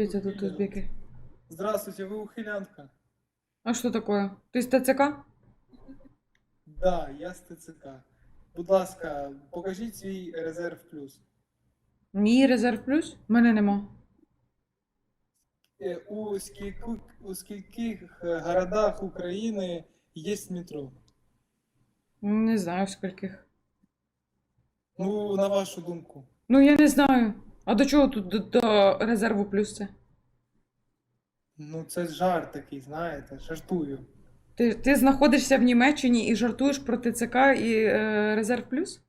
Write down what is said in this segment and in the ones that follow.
Это тут узбеки. Здравствуйте, вы ухилянка? А что такое? Ты из ТЦК? Да, я з ТЦК. Будь ласка, покажіть свій резерв плюс. Мій резерв плюс? Мене нема. Е, У скількох, у скільких е, городах України є метро? Не знаю в скольких. Ну, на вашу думку. Ну я не знаю. А до чого тут до, до резерву плюс це? Ну, це жарт такий, знаєте, жартую. Ти, ти знаходишся в Німеччині і жартуєш про ТЦК і е, резерв плюс?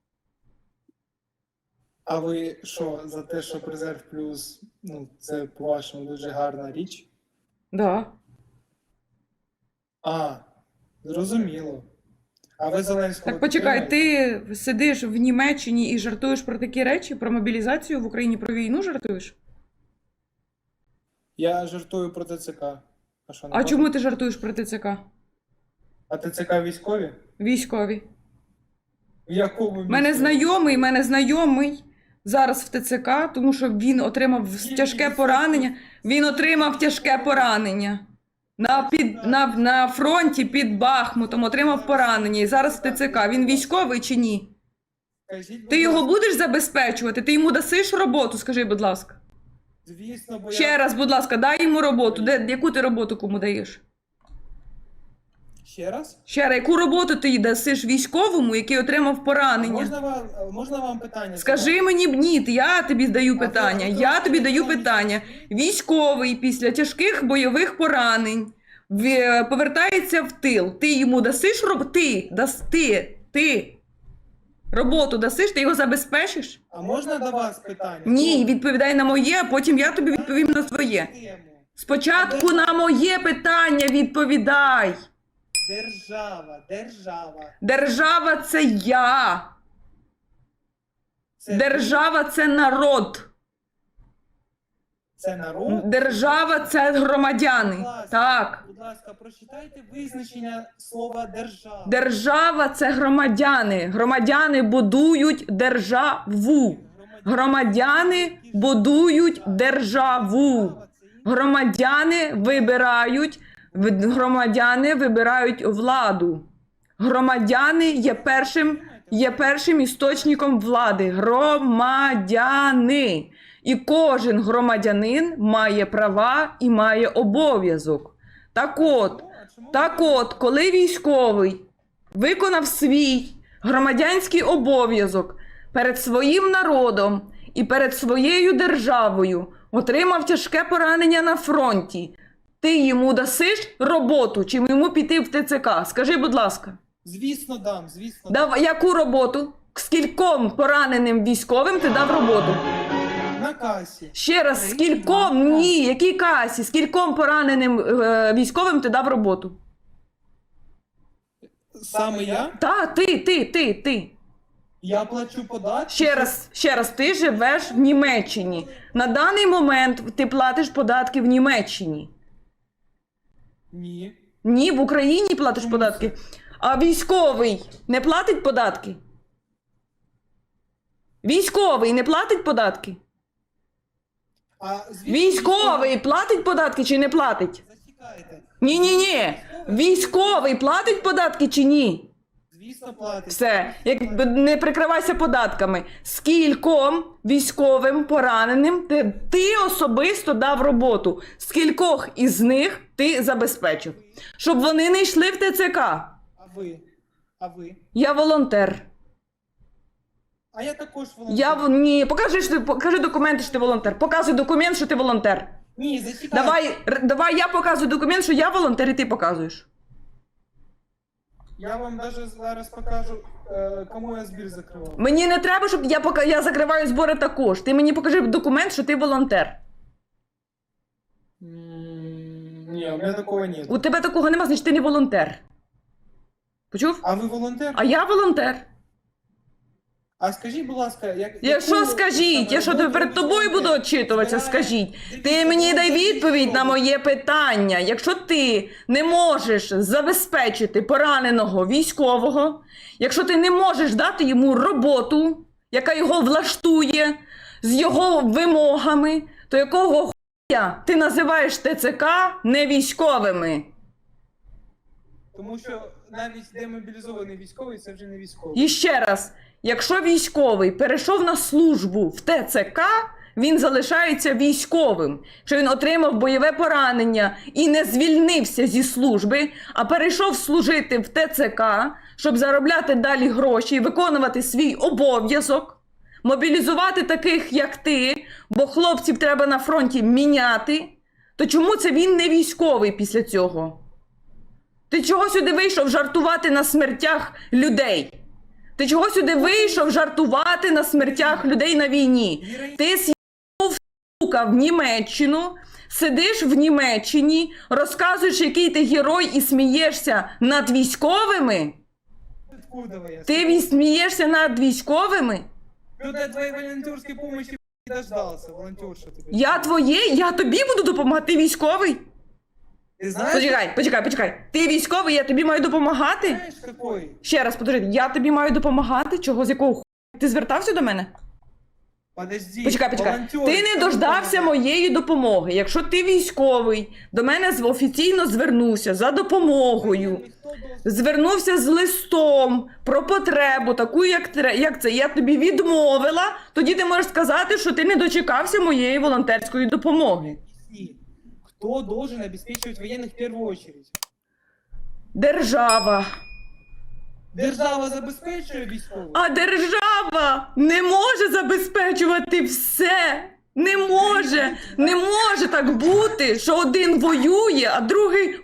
А ви що, за те, що резерв плюс, ну, це по-вашому дуже гарна річ? Да. А, зрозуміло. А ви Зеленського Так почекай, ти сидиш в Німеччині і жартуєш про такі речі, про мобілізацію в Україні, про війну жартуєш? Я жартую про ТЦК. А що, не А можна? чому ти жартуєш про ТЦК? А ТЦК військові? Військові. В якому У мене знайомий, мене знайомий зараз в ТЦК, тому що він отримав тяжке поранення. Він отримав тяжке поранення. На, під, на, на фронті під Бахмутом отримав поранення. І зараз в ТЦК. Він військовий чи ні? Ти його будеш забезпечувати? Ти йому дасиш роботу, скажи, будь ласка. Звісно, бо Ще раз, будь ласка, дай йому роботу. Де, яку ти роботу кому даєш? Ще раз? Ще раз, яку роботу ти дасиш військовому, який отримав поранення? Можна вам, можна вам питання? Скажи мені ні, я тобі даю питання. Я тобі даю питання. Військовий після тяжких бойових поранень в- повертається в тил. Ти йому дасиш роботу? Ти, дас, ти, ти роботу дасиш, ти його забезпечиш? А можна до вас питання? Ні, відповідай на моє, а потім я тобі відповім на твоє. Спочатку на моє питання відповідай. Держава, держава. Держава це я. Це, Держава це народ. це народ. Держава це громадяни. Будь ласка, Так. Будь ласка, прочитайте визначення слова держава. Держава це громадяни. Громадяни будують державу. Громадяни будують державу. Громадяни вибирають громадяни вибирають владу. Громадяни є першим, є першим істочником влади. Громадяни. І кожен громадянин має права і має обов'язок. Так от, так от, коли військовий виконав свій громадянський обов'язок перед своїм народом і перед своєю державою, отримав тяжке поранення на фронті, ти йому дасиш роботу чи йому піти в ТЦК? Скажи, будь ласка, Звісно, дам, звісно. дав яку роботу? Скільком пораненим військовим ти дав роботу? На касі. Ще раз, скільком ні, якій касі, скільком пораненим е, військовим ти дав роботу? Саме я? Та, ти, ти, ти, ти. Я плачу податки. Ще раз, ще раз, ти живеш в Німеччині. На даний момент ти платиш податки в Німеччині. Ні. Ні, в Україні платиш податки. А військовий не платить податки? Військовий не платить податки? А звідки Військовий платить податки чи не платить? Засікаєте. Ні, ні, ні. Військовий платить податки чи ні? Звісно, платить. Все, як не прикривайся податками. Скільком військовим пораненим ти, ти особисто дав роботу. Скількох із них ти забезпечив, щоб вони не йшли в ТЦК. А ви? А ви? Я волонтер. А я також волонтер. Я в- ні, покажи, що ти покажи документи, що ти волонтер. Показуй документ, що ти волонтер. Ні, зачекайте. Давай, р- давай я показую документ, що я волонтер, і ти показуєш. Я вам даже зараз покажу, е, кому я збір закривав. Мені не треба, щоб я пока я закриваю збори також. Ти мені покажи документ, що ти волонтер. М, Ні, у мене такого немає. У тебе такого нема, значить ти не волонтер. Почув? А ви волонтер? А я волонтер. А скажіть, будь ласка, як Якщо яку скажіть, я що роботу перед тобою буду очитуватися, скажіть. Ти мені дай відповідь на моє питання. Якщо ти не можеш забезпечити пораненого військового, якщо ти не можеш дати йому роботу, яка його влаштує з його вимогами, то якого хуя ти називаєш ТЦК не військовими? Тому що навіть демобілізований військовий це вже не військовий. І ще раз, якщо військовий перейшов на службу в ТЦК, він залишається військовим. Що він отримав бойове поранення і не звільнився зі служби, а перейшов служити в ТЦК, щоб заробляти далі гроші виконувати свій обов'язок, мобілізувати таких, як ти, бо хлопців треба на фронті міняти. То чому це він не військовий після цього? Ти чого сюди вийшов жартувати на смертях людей? Ти чого сюди вийшов жартувати на смертях людей на війні? Ти з'їхав, сука, в Німеччину, сидиш в Німеччині, розказуєш, який ти герой і смієшся над військовими? Ти смієшся над військовими? Ну, не волонтерша. Я твоє, я тобі буду допомагати. Ти військовий? Ты знаешь, Почекай, почекай, почекай. Ти військовий, я тобі маю допомагати? знаешь какой? Ще раз подожди, я тобі маю допомагати? Чого з якого ху... Ти звертався до мене? Подожди. Почекай, почекай. волонтер, Ти не дождався моєї допомоги. Якщо ти військовий, до мене з- офіційно звернувся за допомогою. Ніхто должен- Звернувся з листом про потребу, таку, як, тре- як це. Я тобі відмовила. Тоді ти можеш сказати, що ти не дочекався моєї волонтерської допомоги. Объясни, Кто должен обеспечивать военных в первую очередь? Держава. Держава забезпечує військових? А держава не може забезпечувати все. Не може, не може так бути, що один воює, а другий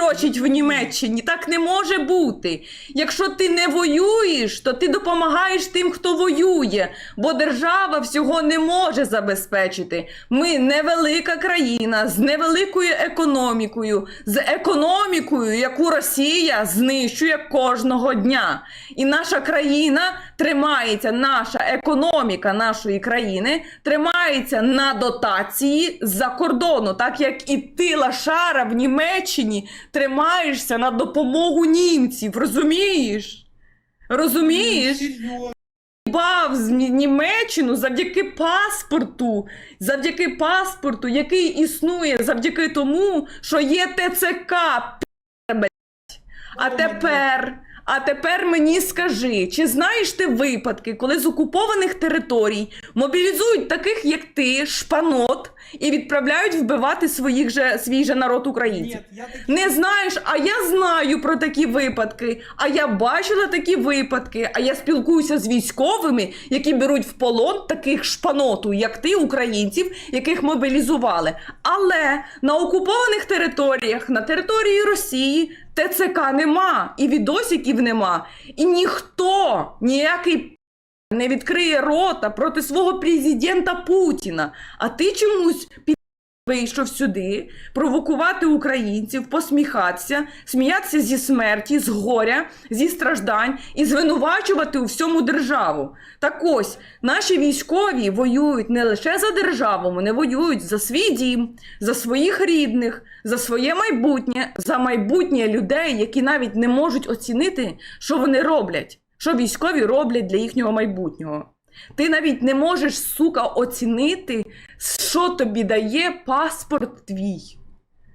дрочить в Німеччині. Так не може бути. Якщо ти не воюєш, то ти допомагаєш тим, хто воює, бо держава всього не може забезпечити. Ми невелика країна з невеликою економікою, з економікою, яку Росія знищує кожного дня. І наша країна тримається, наша економіка нашої країни тримається на дотації з-за кордону, так як і ти, Лашара, в Німеччині тримаєшся на допомогу німців. Розумієш? Розумієш? Серйозно. Бав з Німеччину завдяки паспорту, завдяки паспорту, який існує завдяки тому, що є ТЦК. А тепер, а тепер мені скажи, чи знаєш ти випадки, коли з окупованих територій мобілізують таких, як ти, шпанот, і відправляють вбивати своїх же, свій же народ українців? Нет, я Не знаєш, а я знаю про такі випадки, а я бачила такі випадки, а я спілкуюся з військовими, які беруть в полон таких шпаноту, як ти, українців, яких мобілізували. Але на окупованих територіях, на території Росії, ТЦК нема, і відосиків нема, і ніхто, ніякий не відкриє рота проти свого президента Путіна. А ти чомусь під вийшов сюди провокувати українців, посміхатися, сміятися зі смерті, з горя, зі страждань і звинувачувати у всьому державу. Так ось наші військові воюють не лише за державу, вони воюють за свій дім, за своїх рідних, за своє майбутнє, за майбутнє людей, які навіть не можуть оцінити, що вони роблять, що військові роблять для їхнього майбутнього. Ти навіть не можеш, сука, оцінити, що тобі дає паспорт твій,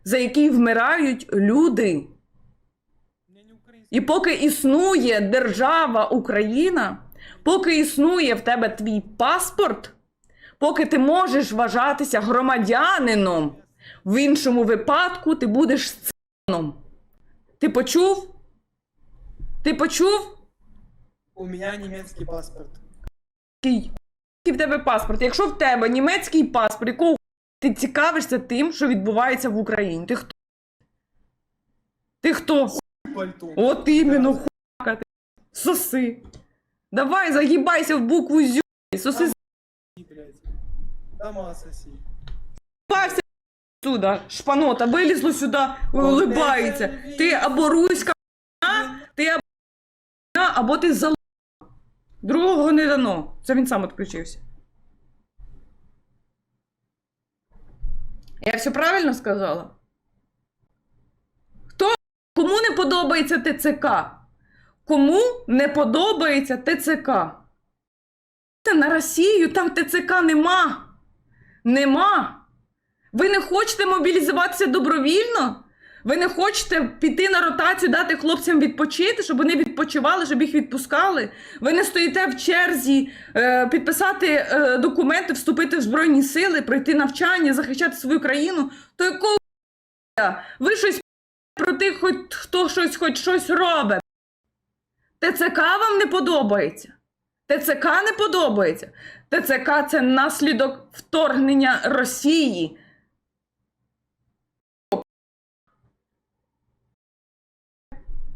за який вмирають люди. І поки існує держава Україна, поки існує в тебе твій паспорт, поки ти можеш вважатися громадянином, в іншому випадку ти будеш циганом. Ти почув? Ти почув? У меня немецкий паспорт. В тебе паспорт? Якщо в тебе німецький паспорт, якого ти цікавишся тим, що відбувається в Україні? Ти хто? Ти хто? От іменно хуяка ти. Соси. Давай, загибайся в букву зю. Соси. Дома соси. спався сюди. Шпанота вилізло сюди, улибається. Ти або руська, ти або або ти зал. Другого не дано. Це він сам відключився. Я все правильно сказала? Хто? Кому не подобається ТЦК? Кому не подобається ТЦК? Та На Росію там ТЦК нема. Нема. Ви не хочете мобілізуватися добровільно? Ви не хочете піти на ротацію, дати хлопцям відпочити, щоб вони відпочивали, щоб їх відпускали? Ви не стоїте в черзі е, підписати е, документи, вступити в Збройні сили, пройти навчання, захищати свою країну? То якого ви щось про тих, хоч хто щось, хоч щось робить? ТЦК вам не подобається? ТЦК не подобається. ТЦК це наслідок вторгнення Росії.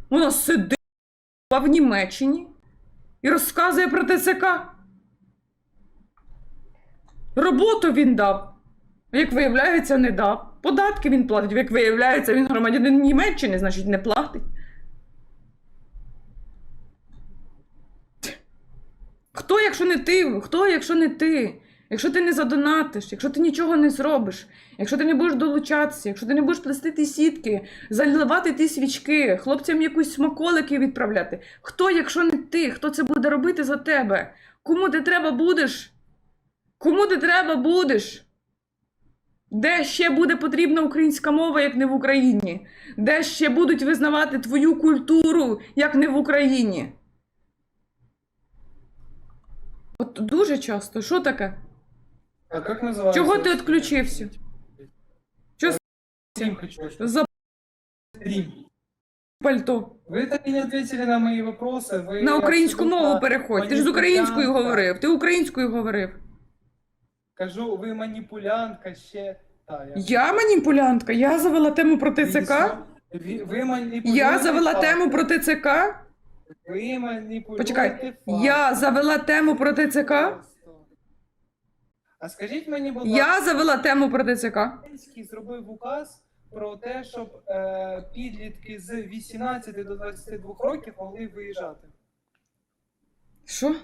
Воно сидить в Німеччині і розказує про ТЦК. Роботу він дав. Як виявляється, не дав. Податки він платить. Як виявляється, він громадянин Німеччини, значить не платить. Хто, якщо не ти? Хто, якщо не ти? Якщо ти не задонатиш, якщо ти нічого не зробиш, якщо ти не будеш долучатися, якщо ти не будеш плести ті сітки, заливати ті свічки, хлопцям якусь смаколики відправляти. Хто, якщо не ти? Хто це буде робити за тебе? Кому ти треба будеш? Кому ти треба будеш? Де ще буде потрібна українська мова, як не в Україні? Де ще будуть визнавати твою культуру, як не в Україні? От дуже часто. Що таке? А як називається? Чого ти відключився? Хочу. за Стрім. пальто? Ви так і не відповіли на мої вопроси. Ви На українську абсолютно мову переходь. Ти ж з українською маніпулянтка. говорив. Ти українською говорив. Кажу, ви маніпулянтка ще. Та, я... Я маніпулянтка. Я завела тему про ТЦК. Ви, ви маніпулюєте Я завела фактами. тему про ТЦК. Ви маніпулюєте Почекай, фактами. Я завела тему про ТЦК. А скажіть мені, будь ласка, Я завела тему про ТЦК. Зеленський зробив указ про те, щоб е, підлітки з 18 до 22 років могли виїжджати. Що?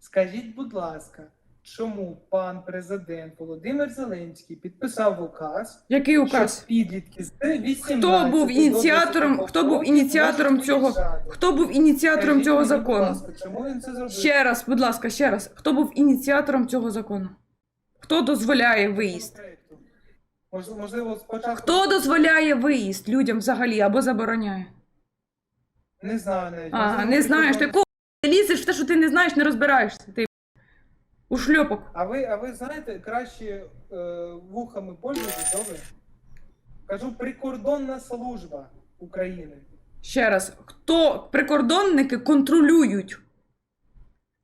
Скажіть, будь ласка, чому пан президент Володимир Зеленський підписав указ, Який указ? щоб підлітки з 18 Хто був до ініціатором? 22 Хто був років ініціатором можуть цього? виїжджати? Хто був ініціатором Скажіть цього мені, будь закону? ласка, чому він це зробив? Ще раз, будь ласка, ще раз. Хто був ініціатором цього закону? Хто дозволяє виїзд? Можливо, спочатку Хто дозволяє виїзд людям взагалі або забороняє? не знаю навіть. А, Можливо, не знаєш, ти кого лізеш в те, що ти не знаєш, не розбираєшся. Ти у шльопок. А ви, а ви знаєте, краще е, вухами пользуйтесь, добре? Кажу, прикордонна служба України. Ще раз, хто прикордонники контролюють?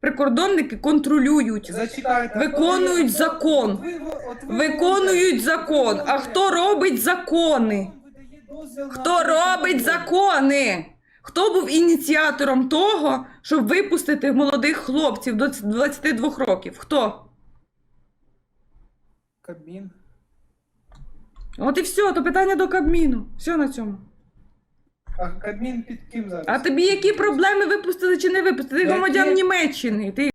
Прикордонники контролюють, Зачекайте. Виконують ви- закон. от ви- от ви виконують закон. А хто робить закони? видає дозвіл на Хто робить закони? Хто був ініціатором того, щоб випустити молодих хлопців до 22 років? Хто? Кабмін. От і все, то питання до Кабміну. Все на цьому. А Кабмін під ким зараз? А тобі які проблеми випустили чи не випустили? Ти Які? громадян Німеччини. Ти,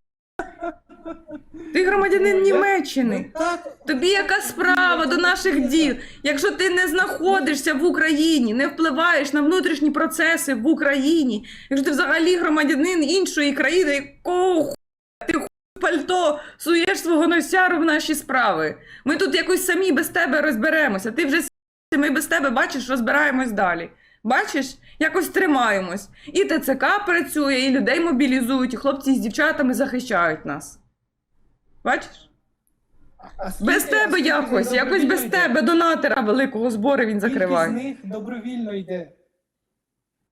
ти громадянин Німеччини. Ну, Тобі яка справа до наших діл? Якщо ти не знаходишся в Україні, не впливаєш на внутрішні процеси в Україні, якщо ти взагалі громадянин іншої країни, якого хуя ти хуй пальто суєш свого носяру в наші справи? Ми тут якось самі без тебе розберемося. Ти вже с***, ми без тебе бачиш, розбираємось далі. Бачиш, якось тримаємось. І ТЦК працює, і людей мобілізують, і хлопці з дівчатами захищають нас. Бачиш? а скільки- Без тебе скільки якось, якось без йде? тебе донатора великого збору він закриває. Скільки з них добровільно йде?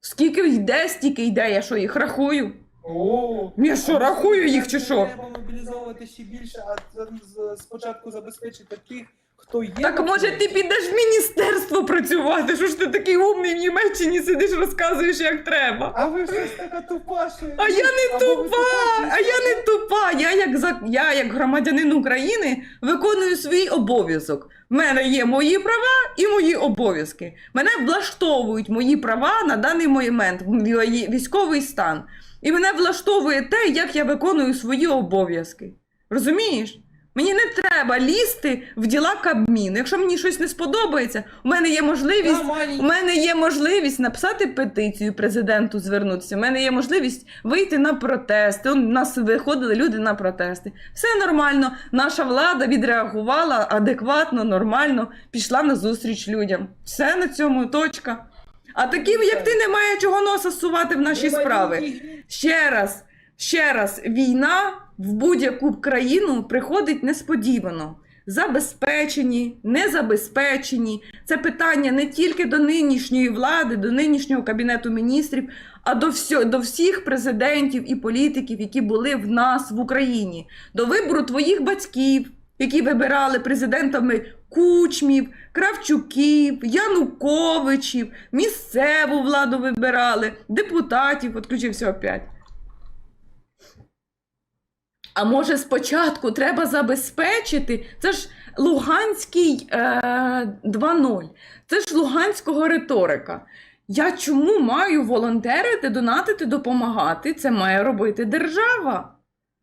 Скільки йде, стільки йде, я що їх рахую. О, Я що, рахую їх чи що? Треба мобілізовувати ще більше, а з- з- спочатку забезпечити тих, хто є. Так може ти підеш в міністерство працювати? Що ж ти такий умний в Німеччині сидиш, розказуєш, як треба. А ви щось така тупа, що... А я не Або ви тупа, тупа, а я не тупа. Я як за я, як громадянин України, виконую свій обов'язок. В мене є мої права і мої обов'язки. Мене влаштовують мої права на даний момент, вій- військовий стан. І мене влаштовує те, як я виконую свої обов'язки. Розумієш? Мені не треба лізти в діла Кабміну. Якщо мені щось не сподобається, у мене є можливість. У мене є можливість написати петицію президенту, звернутися. У мене є можливість вийти на протести. У нас виходили люди на протести. Все нормально. Наша влада відреагувала адекватно, нормально, пішла на зустріч людям. Все на цьому точка. А таким, як ти, немає чого носа сувати в наші справи. Ще раз, ще раз, війна в будь-яку країну приходить несподівано. Забезпечені, незабезпечені. Це питання не тільки до нинішньої влади, до нинішнього кабінету міністрів, а до, всьо, до всіх президентів і політиків, які були в нас в Україні, до вибору твоїх батьків, які вибирали президентами Кучмів, Кравчуків, Януковичів, місцеву владу вибирали, депутатів, відключився опять. А може спочатку треба забезпечити? Це ж Луганський е, 2.0, це ж Луганського риторика. Я чому маю волонтерити, донатити, допомагати? Це має робити держава.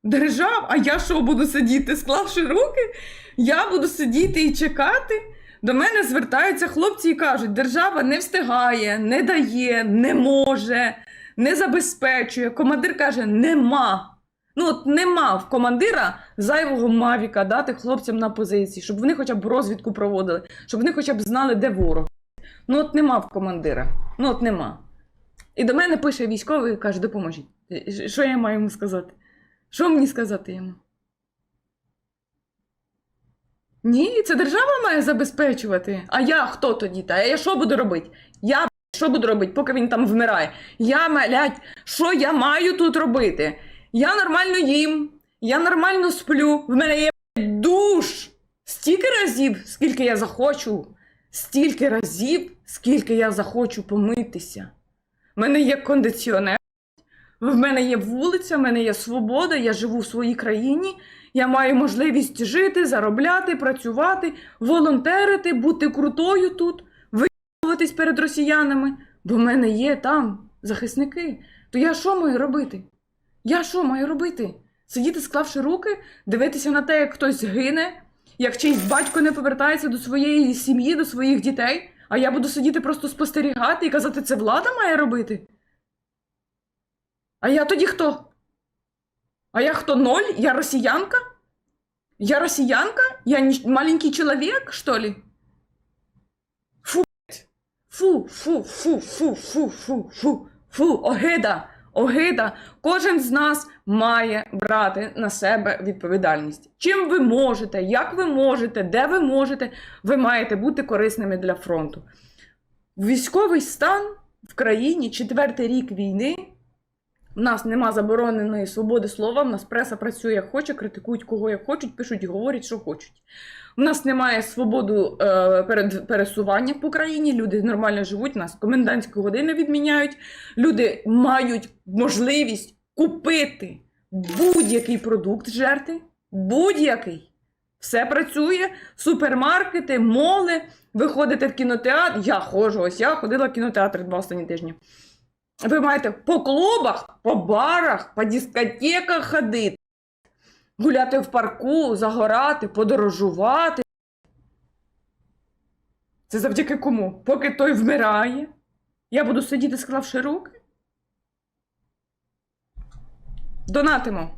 Держава, а я що буду сидіти, склавши руки? Я буду сидіти і чекати. До мене звертаються хлопці і кажуть: держава не встигає, не дає, не може, не забезпечує. Командир каже: нема. Ну, от нема в командира зайвого мавіка дати хлопцям на позиції, щоб вони хоча б розвідку проводили, щоб вони хоча б знали, де ворог. Ну, от нема в командира. Ну, от нема. І до мене пише військовий і каже: допоможіть. Е, Що я маю йому сказати? Що мені сказати йому? Ні, це держава має забезпечувати. А я хто тоді? Та я що буду робити? Я що буду робити, поки він там вмирає? Я малять, що я маю тут робити? Я нормально їм, я нормально сплю, в мене є душ. Стільки разів, скільки я захочу, стільки разів, скільки я захочу помитися. В мене є кондиціонер, в мене є вулиця, в мене є свобода, я живу в своїй країні. Я маю можливість жити, заробляти, працювати, волонтерити, бути крутою тут, виявитись перед росіянами, бо в мене є там захисники. То я що маю робити? Я що маю робити? Сидіти, склавши руки, дивитися на те, як хтось гине, як чийсь батько не повертається до своєї сім'ї, до своїх дітей, а я буду сидіти просто спостерігати і казати, це влада має робити? А я тоді хто? А я хто ноль? Я росіянка? Я росіянка? Я ні- маленький чоловік, що ли? Фу, фу, фу, фу, фу, фу, фу, фу, фу, огида, огида. Кожен з нас має брати на себе відповідальність. Чим ви можете, як ви можете, де ви можете, ви маєте бути корисними для фронту. Військовий стан в країні четвертий рік війни. У нас нема забороненої свободи слова, в нас преса працює як хоче, критикують кого як хочуть, пишуть, говорять, що хочуть. У нас немає свободи е, перед пересування по країні, люди нормально живуть, у нас комендантські години відміняють, люди мають можливість купити будь-який продукт жерти, будь-який. Все працює, супермаркети, моли, ви ходите в кінотеатр. Я ходжу, ось я ходила в кінотеатр два останні тижні. Ви маєте по клубах, по барах, по дискотеках ходити, гуляти в парку, загорати, подорожувати. Це завдяки кому? Поки той вмирає, я буду сидіти, склавши руки. Донатимо.